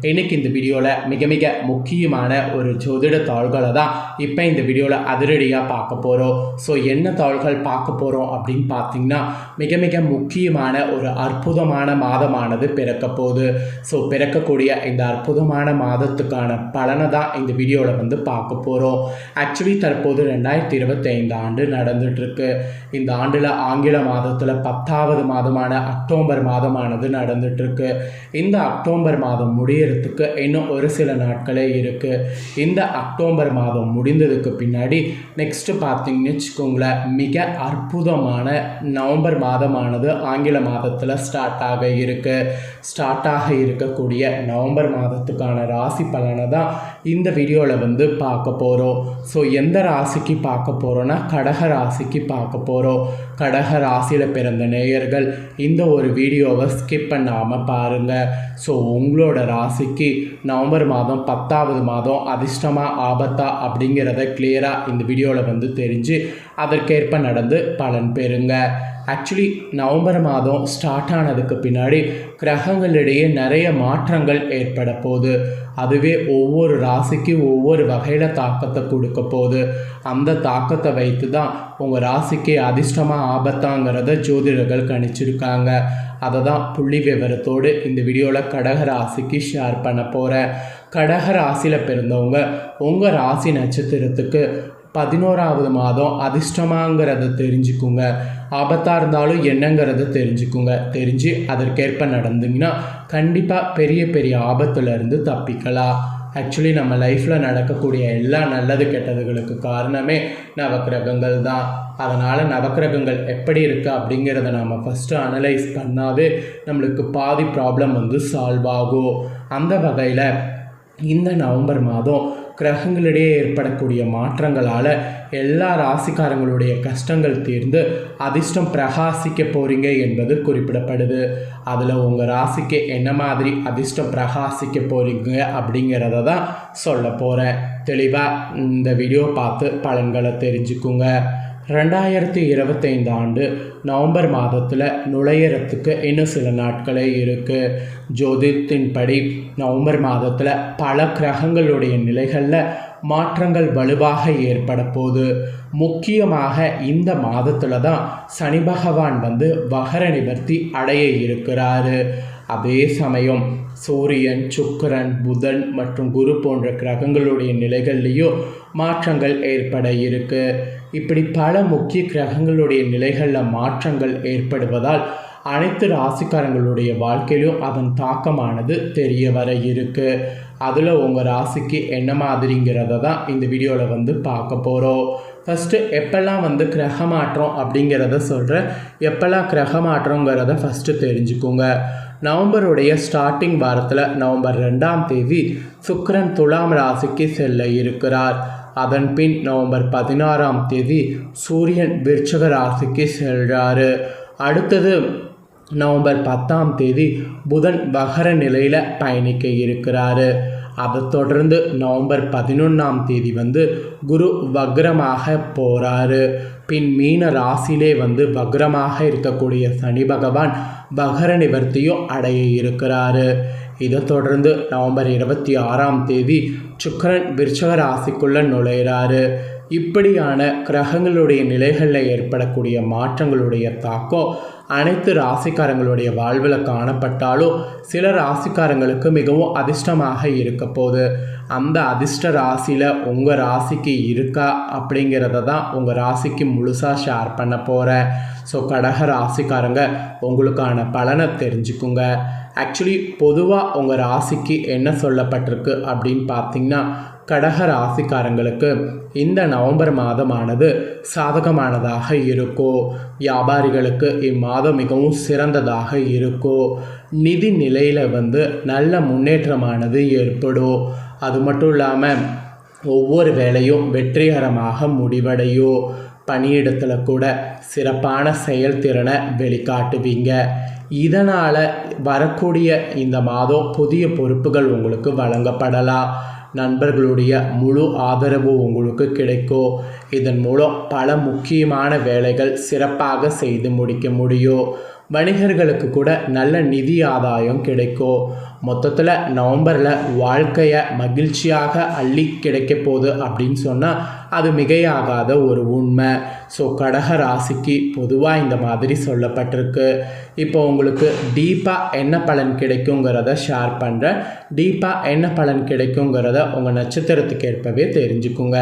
இன்னைக்கு இந்த வீடியோவில் மிக மிக முக்கியமான ஒரு ஜோதிட தாள்களை தான் இப்போ இந்த வீடியோவில் அதிரடியாக பார்க்க போகிறோம் ஸோ என்ன தாள்கள் பார்க்க போகிறோம் அப்படின்னு பார்த்தீங்கன்னா மிக மிக முக்கியமான ஒரு அற்புதமான மாதமானது பிறக்க போகுது. ஸோ பிறக்கக்கூடிய இந்த அற்புதமான மாதத்துக்கான பலனை தான் இந்த வீடியோவில் வந்து பார்க்க போகிறோம் ஆக்சுவலி தற்போது ரெண்டாயிரத்தி இருபத்தைந்து ஆண்டு நடந்துகிட்ருக்கு இந்த ஆண்டில் ஆங்கில மாதத்தில் பத்தாவது மாதமான அக்டோபர் மாதமானது நடந்துகிட்ருக்கு இந்த அக்டோபர் மாதம் முடியறதுக்கு இன்னும் ஒரு சில நாட்களே இருக்குது இந்த அக்டோபர் மாதம் முடிந்ததுக்கு பின்னாடி நெக்ஸ்ட்டு பார்த்தீங்கன்னு வச்சுக்கோங்களேன் மிக அற்புதமான நவம்பர் மாதமானது ஆங்கில மாதத்தில் ஸ்டார்ட் ஆக இருக்கு. ஸ்டார்ட் ஆக இருக்கக்கூடிய நவம்பர் மாதத்துக்கான ராசி பலனை தான் இந்த வீடியோவில் வந்து பார்க்க போகிறோம் ஸோ எந்த ராசிக்கு பார்க்க போகிறோன்னா கடக ராசிக்கு பார்க்க போகிறோம் கடக ராசியில் பிறந்த நேயர்கள் இந்த ஒரு வீடியோவை ஸ்கிப் பண்ணாமல் பாருங்கள் ஸோ உங்களோட ராசி ராசிக்கு நவம்பர் மாதம் பத்தாவது மாதம் அதிர்ஷ்டமா ஆபத்தா அப்படிங்கிறத கிளியராக இந்த வீடியோவில் வந்து தெரிஞ்சு அதற்கேற்ப நடந்து பலன் பெறுங்க. ஆக்சுவலி நவம்பர் மாதம் ஸ்டார்ட் ஆனதுக்கு பின்னாடி கிரகங்களிடையே நிறைய மாற்றங்கள் ஏற்பட போகுது. அதுவே ஒவ்வொரு ராசிக்கு ஒவ்வொரு வகையில் தாக்கத்தை கொடுக்க போகுது. அந்த தாக்கத்தை வைத்து தான் உங்கள் ராசிக்கு அதிர்ஷ்டமாக ஆபத்தாங்கிறத ஜோதிடர்கள் கணிச்சிருக்காங்க. அதை தான் புள்ளி விவரத்தோடு இந்த வீடியோவில் கடக ராசிக்கு ஷேர் பண்ண போகிறேன் கடக ராசியில் பிறந்தவங்க உங்கள் ராசி நட்சத்திரத்துக்கு பதினோராவது மாதம் அதிர்ஷ்டமாங்கிறத தெரிஞ்சுக்குங்க. ஆபத்தாக இருந்தாலும் என்னங்கிறத தெரிஞ்சுக்குங்க. தெரிஞ்சு அதற்கேற்ப நடந்தீங்கன்னா கண்டிப்பாக பெரிய பெரிய ஆபத்துலேருந்து தப்பிக்கலாம். ஆக்சுவலி நம்ம லைஃப்பில் நடக்கக்கூடிய எல்லா நல்லது கெட்டதுகளுக்கு காரணமே நவக்கிரகங்கள் தான். அதனால் நவக்கிரகங்கள் எப்படி இருக்குது அப்படிங்கிறத நம்ம ஃபஸ்ட்டு அனலைஸ் பண்ணாவே நம்மளுக்கு பாதி ப்ராப்ளம் வந்து சால்வ் ஆகும். அந்த வகையில் இந்த நவம்பர் மாதம் கிரகங்களிடையே ஏற்படக்கூடிய மாற்றங்களால் எல்லா ராசிக்காரங்களுடைய கஷ்டங்கள் தீர்ந்து அதிர்ஷ்டம் பிரகாசிக்க போகிறீங்க என்பது குறிப்பிடப்படுது. அதில் உங்கள் ராசிக்கு என்ன மாதிரி அதிர்ஷ்டம் பிரகாசிக்க போகிறீங்க அப்படிங்கிறத தான் சொல்ல போகிறேன் தெளிவாக இந்த வீடியோ பார்த்து பலன்களை தெரிஞ்சுக்குங்க. ரெண்டாயிரத்தி இருபத்தைந்து ஆண்டு நவம்பர் மாதத்தில் நுழையிறதுக்கு இன்னும் சில நாட்களே இருக்குது ஜோதிடத்தின்படி நவம்பர் மாதத்தில் பல கிரகங்களுடைய நிலைகளில் மாற்றங்கள் வலுவாக ஏற்பட போகுது முக்கியமாக இந்த மாதத்தில் தான் சனி பகவான் வந்து வகர நிவர்த்தி அடைய இருக்கிறாரு. அதே சமயம் சூரியன் சுக்கரன் புதன் மற்றும் குரு போன்ற கிரகங்களுடைய நிலைகள்லேயும் மாற்றங்கள் ஏற்பட இருக்குது இப்படி பல முக்கிய கிரகங்களுடைய நிலைகளில் மாற்றங்கள் ஏற்படுவதால் அனைத்து ராசிக்காரங்களுடைய வாழ்க்கையிலும் அதன் தாக்கமானது தெரிய வர இருக்குது அதில் உங்கள் ராசிக்கு என்ன மாதிரிங்கிறத தான் இந்த வீடியோவில் வந்து பார்க்க போகிறோம் ஃபஸ்ட்டு எப்பெல்லாம் வந்து கிரக மாற்றம் அப்படிங்கிறத சொல்கிறேன் எப்பெல்லாம் கிரக மாற்றங்கிறத ஃபஸ்ட்டு தெரிஞ்சுக்கோங்க. நவம்பருடைய ஸ்டார்டிங் வாரத்தில் நவம்பர் ரெண்டாம் தேதி சுக்கரன் துலாம் ராசிக்கு செல்ல இருக்கிறார். அதன் பின் நவம்பர் பதினாறாம் தேதி சூரியன் விருச்சக ராசிக்கு செல்கிறாரு அடுத்தது நவம்பர் பத்தாம் தேதி புதன் வகர நிலையில் பயணிக்க இருக்கிறாரு. அதை தொடர்ந்து நவம்பர் பதினொன்றாம் தேதி வந்து குரு வக்ரமாக போகிறாரு பின் மீன ராசியிலே வந்து வக்ரமாக இருக்கக்கூடிய சனி பகவான் வகர நிவர்த்தியும் அடைய இருக்கிறாரு. இதைத் தொடர்ந்து நவம்பர் இருபத்தி ஆறாம் தேதி சுக்கரன் விருச்சக ராசிக்குள்ளே நுழையிறாரு. இப்படியான கிரகங்களுடைய நிலைகளில் ஏற்படக்கூடிய மாற்றங்களுடைய தாக்கம் அனைத்து ராசிக்காரங்களுடைய வாழ்வில் காணப்பட்டாலும் சில ராசிக்காரங்களுக்கு மிகவும் அதிர்ஷ்டமாக இருக்க போகுது. அந்த அதிர்ஷ்ட ராசியில் உங்கள் ராசிக்கு இருக்கா அப்படிங்கிறத தான் உங்கள் ராசிக்கு முழுசாக ஷேர் பண்ண போகிறேன் ஸோ கடக ராசிக்காரங்க உங்களுக்கான பலனை தெரிஞ்சுக்குங்க. ஆக்சுவலி பொதுவாக உங்கள் ராசிக்கு என்ன சொல்லப்பட்டிருக்கு அப்படின்னு பார்த்தீங்கன்னா கடக ராசிக்காரங்களுக்கு இந்த நவம்பர் மாதமானது சாதகமானதாக இருக்கும் வியாபாரிகளுக்கு இம்மாதம் மிகவும் சிறந்ததாக இருக்கும் நிதி நிலையில் வந்து நல்ல முன்னேற்றமானது ஏற்படும். அது மட்டும் இல்லாமல் ஒவ்வொரு வேலையும் வெற்றிகரமாக முடிவடையும் பணியிடத்தில் கூட சிறப்பான செயல்திறனை வெளிக்காட்டுவீங்க. இதனால் வரக்கூடிய இந்த மாதம் புதிய பொறுப்புகள் உங்களுக்கு வழங்கப்படலாம். நண்பர்களுடைய முழு ஆதரவு உங்களுக்கு கிடைக்கும். இதன் மூலம் பல முக்கியமான வேலைகள் சிறப்பாக செய்து முடிக்க முடியும். வணிகர்களுக்கு கூட நல்ல நிதி ஆதாயம் கிடைக்கும் மொத்தத்தில் நவம்பரில் வாழ்க்கையை மகிழ்ச்சியாக அள்ளி கிடைக்க போகுது அப்படின்னு சொன்னால் அது மிகையாகாத ஒரு உண்மை. ஸோ கடக ராசிக்கு பொதுவாக இந்த மாதிரி சொல்லப்பட்டிருக்கு. இப்போ உங்களுக்கு டீப்பாக என்ன பலன் கிடைக்குங்கிறத ஷேர் பண்ணுறேன் டீப்பாக என்ன பலன் கிடைக்குங்கிறத உங்கள் நட்சத்திரத்துக்கு ஏற்பவே தெரிஞ்சுக்குங்க.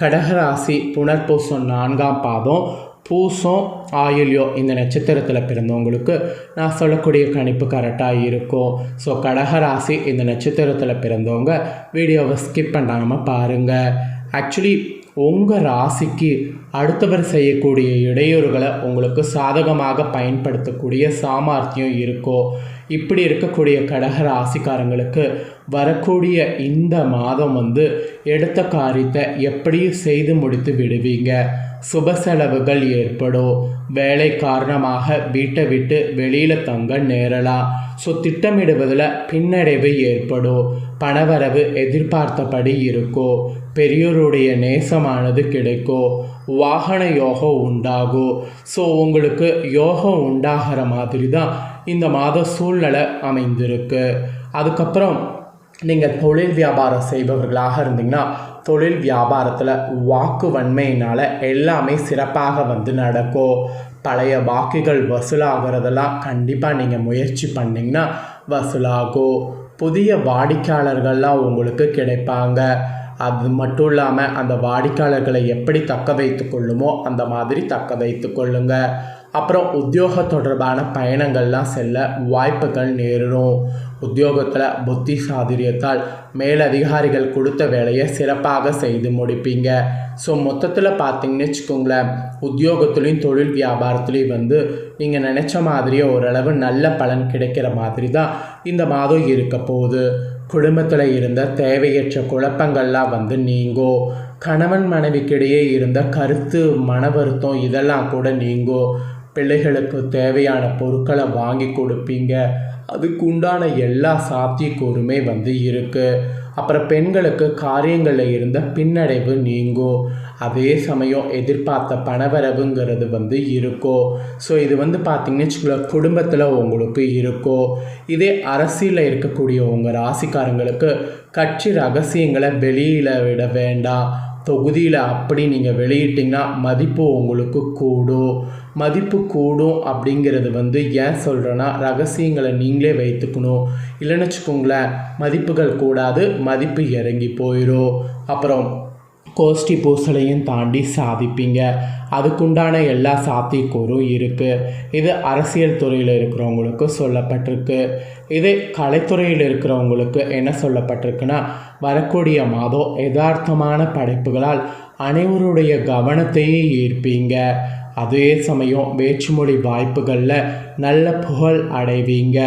கடகராசி புனர்பூசம் நான்காம் பாதம். பூசம் ஆயுள்யோ இந்த நட்சத்திரத்தில் பிறந்தவங்களுக்கு நான் சொல்லக்கூடிய கணிப்பு கரெக்டாக இருக்கும். ஸோ கடகராசி இந்த நட்சத்திரத்தில் பிறந்தவங்க வீடியோவை ஸ்கிப் பண்ணாமல் பாருங்கள் ஆக்சுவலி உங்கள் ராசிக்கு அடுத்தவர் செய்யக்கூடிய இடையூறுகளை உங்களுக்கு சாதகமாக பயன்படுத்தக்கூடிய சாமர்த்தியம் இருக்கோ இப்படி இருக்கக்கூடிய கடக ராசிக்காரங்களுக்கு வரக்கூடிய இந்த மாதம் வந்து எடுத்த காரியத்தை எப்படியும் செய்து முடித்து விடுவீங்க. சுப செலவுகள் ஏற்படும். வேலை காரணமாக வீட்டை விட்டு வெளியில் தங்க நேரலாம் ஸோ திட்டமிடுவதில் பின்னடைவு ஏற்படும். பணவரவு எதிர்பார்த்தபடி இருக்கும் பெரியோருடைய நேசமானது கிடைக்கும் வாகன யோகம் உண்டாகும் ஸோ உங்களுக்கு யோகம் உண்டாகிற மாதிரி தான் இந்த மாத சூழ்நிலை அமைந்திருக்கு. அதுக்கப்புறம் நீங்கள் தொழில் வியாபாரம் செய்பவர்களாக இருந்தீங்கன்னா தொழில் வியாபாரத்தில் வாக்கு வன்மையினால் எல்லாமே சிறப்பாக வந்து நடக்கும். பழைய வாக்குகள் வசூலாகிறதெல்லாம் கண்டிப்பாக நீங்கள் முயற்சி பண்ணிங்கன்னா வசூலாகும். புதிய வாடிக்கையாளர்கள்லாம் உங்களுக்கு கிடைப்பாங்க. அது மட்டும் இல்லாமல் அந்த வாடிக்கையாளர்களை எப்படி தக்க வைத்து கொள்ளுமோ அந்த மாதிரி தக்க வைத்து கொள்ளுங்கள் அப்புறம் உத்தியோக தொடர்பான பயணங்கள்லாம் செல்ல வாய்ப்புகள் நேரிடும். உத்தியோகத்தில் புத்தி சாதுரியத்தால் மேலதிகாரிகள் கொடுத்த வேலையை சிறப்பாக செய்து முடிப்பீங்க. ஸோ மொத்தத்தில் பார்த்தீங்கன்னு வச்சுக்கோங்களேன் உத்தியோகத்துலேயும் தொழில் வியாபாரத்துலேயும் வந்து நீங்கள் நினச்ச மாதிரியே ஓரளவு நல்ல பலன் கிடைக்கிற மாதிரி தான் இந்த மாதம் இருக்க போகுது. குடும்பத்தில் இருந்த தேவையற்ற குழப்பங்கள்லாம் வந்து நீங்கோ கணவன் மனைவிக்கிடையே இருந்த கருத்து மன வருத்தம் இதெல்லாம் கூட நீங்கோ பிள்ளைகளுக்கு தேவையான பொருட்களை வாங்கி கொடுப்பீங்க. அதுக்கு உண்டான எல்லா சாத்தியக்கூறுமே வந்து இருக்குது அப்புறம் பெண்களுக்கு காரியங்களில் இருந்த பின்னடைவு நீங்கும் அதே சமயம் எதிர்பார்த்த பணவரவுங்கிறது வந்து இருக்கும் ஸோ இது வந்து பார்த்திங்கன்னு வச்சுக்கோங்களேன் குடும்பத்தில் உங்களுக்கு இருக்கும் இதே அரசியலில் இருக்கக்கூடிய உங்கள் ராசிக்காரங்களுக்கு கட்சி ரகசியங்களை வெளியில் விட வேண்டாம். தொகுதியில் அப்படி நீங்கள் வெளியிட்டிங்கன்னா மதிப்பு உங்களுக்கு கூடும். மதிப்பு கூடும் அப்படிங்கிறது வந்து ஏன் சொல்கிறேன்னா ரகசியங்களை நீங்களே வைத்துக்கணும். இல்லைன்னு வச்சுக்கோங்களேன் மதிப்புகள் கூடாது மதிப்பு இறங்கி போயிடும் அப்புறம் கோஷ்டி பூசலையும் தாண்டி சாதிப்பீங்க. அதுக்குண்டான எல்லா சாத்தியக்கூறும் இருக்குது இது அரசியல் துறையில் இருக்கிறவங்களுக்கு சொல்லப்பட்டிருக்கு. இது கலைத்துறையில் இருக்கிறவங்களுக்கு என்ன சொல்லப்பட்டிருக்குன்னா வரக்கூடிய மாதம் யதார்த்தமான படைப்புகளால் அனைவருடைய கவனத்தையும் ஈர்ப்பீங்க. அதே சமயம் வேற்றுமொழி வாய்ப்புகளில் நல்ல புகழ் அடைவீங்க.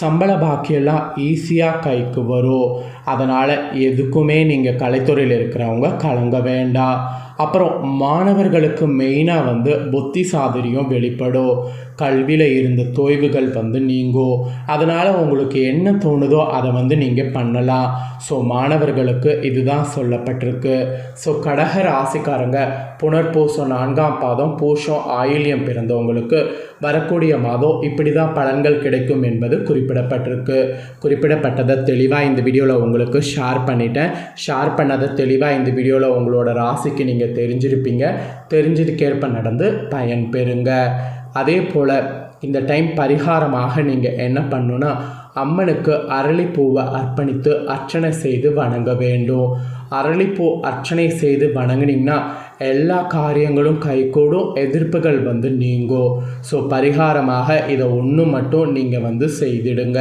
சம்பள பாக்கியெல்லாம் ஈஸியாக கைக்கு வரும். அதனால் எதுக்குமே நீங்கள் கலைத்துறையில் இருக்கிறவங்க கலங்க வேண்டாம் அப்புறம் மாணவர்களுக்கு மெயினாக வந்து புத்தி சாதுரியம் வெளிப்படும் கல்வியில் இருந்த தொய்வுகள் வந்து நீங்கும் அதனால் உங்களுக்கு என்ன தோணுதோ அதை வந்து நீங்கள் பண்ணலாம். ஸோ மாணவர்களுக்கு இதுதான் சொல்லப்பட்டிருக்கு. ஸோ கடக ராசிக்காரங்க புனர்பூசம் நான்காம் பாதம் பூஷம் ஆயுள்யம் பிறந்தவங்களுக்கு வரக்கூடிய மாதம் இப்படி தான் பலன்கள் கிடைக்கும் என்பது குறிப்பிடப்பட்டிருக்கு. குறிப்பிடப்பட்டதை தெளிவாக இந்த வீடியோவில் உங்களுக்கு ஷேர் பண்ணிட்டேன். ஷேர் பண்ணதை தெளிவாக இந்த வீடியோவில் உங்களோட ராசிக்கு நீங்கள் தெரிஞ்சிருப்பீங்க. தெரிஞ்சதுக்கேற்ப நடந்து பயன் பெறுங்க. அதே போல் இந்த டைம் பரிகாரமாக நீங்கள் என்ன பண்ணுன்னா அம்மனுக்கு அரளிப்பூவை அர்ப்பணித்து அர்ச்சனை செய்து வணங்க வேண்டும். அரளிப்பூ அர்ச்சனை செய்து வணங்கினீங்கன்னா எல்லா காரியங்களும் கைகூடும் எதிர்ப்புகள் வந்து நீங்கும் ஸோ பரிகாரமாக இதை ஒன்று மட்டும் நீங்கள் வந்து செய்திடுங்க.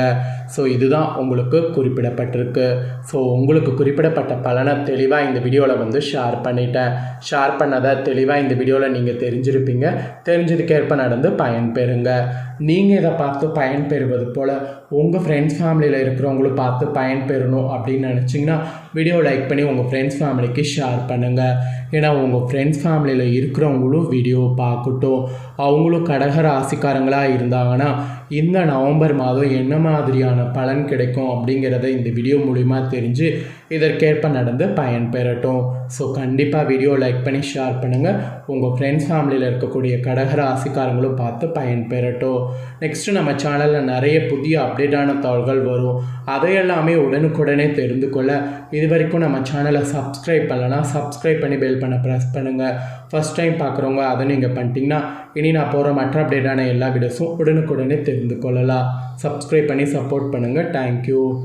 ஸோ இதுதான் உங்களுக்கு குறிப்பிடப்பட்டிருக்கு. ஸோ உங்களுக்கு குறிப்பிடப்பட்ட பலனை தெளிவாக இந்த வீடியோவில் வந்து ஷேர் பண்ணிட்டேன். ஷேர் பண்ணதை தெளிவாக இந்த வீடியோவில் நீங்கள் தெரிஞ்சிருப்பீங்க. தெரிஞ்சதுக்கேற்ப நடந்து பயன்பெறுங்க. நீங்கள் இதை பார்த்து பயன்பெறுவது போல் உங்கள் ஃப்ரெண்ட்ஸ் ஃபேமிலியில் இருக்கிறவங்களும் பார்த்து பயன்பெறணும் அப்படின்னு நினச்சிங்கன்னா வீடியோ லைக் பண்ணி உங்கள் ஃப்ரெண்ட்ஸ் ஃபேமிலிக்கு ஷேர் பண்ணுங்கள் ஏன்னா உங்கள் ஃப்ரெண்ட்ஸ் ஃபேமிலியில் இருக்கிறவங்களும் வீடியோ பார்க்கட்டும். அவங்களும் கடக ராசிக்காரங்களாக இருந்தாங்கன்னா இந்த நவம்பர் மாதம் என்ன மாதிரியான பலன் கிடைக்கும் அப்படிங்கிறத இந்த வீடியோ மூலிமா தெரிஞ்சு இதற்கேற்ப நடந்து பயன் பெறட்டும் ஸோ கண்டிப்பாக வீடியோ லைக் பண்ணி ஷேர் பண்ணுங்கள் உங்கள் ஃப்ரெண்ட்ஸ் ஃபேமிலியில் இருக்கக்கூடிய கடக ராசிக்காரங்களும் பார்த்து பயன் பெறட்டும் நெக்ஸ்ட்டு நம்ம சேனலில் நிறைய புதிய அப்டேட்டான தகவல்கள் வரும். அதையெல்லாமே உடனுக்குடனே தெரிந்து கொள்ள இது வரைக்கும் நம்ம சேனலை சப்ஸ்கிரைப் பண்ணலன்னா சப்ஸ்கிரைப் பண்ணி பெல் பண்ண ப்ரெஸ் பண்ணுங்கள் ஃபஸ்ட் டைம் பார்க்குறவங்க அதை நீங்கள் பண்ணிட்டீங்கன்னா இனி நான் போகிற மற்ற அப்டேட்டான எல்லா வீடியோஸும் உடனுக்குடனே தெரிந்து கொள்ளலாம். சப்ஸ்கிரைப் பண்ணி சப்போர்ட் பண்ணுங்கள் தேங்க்யூ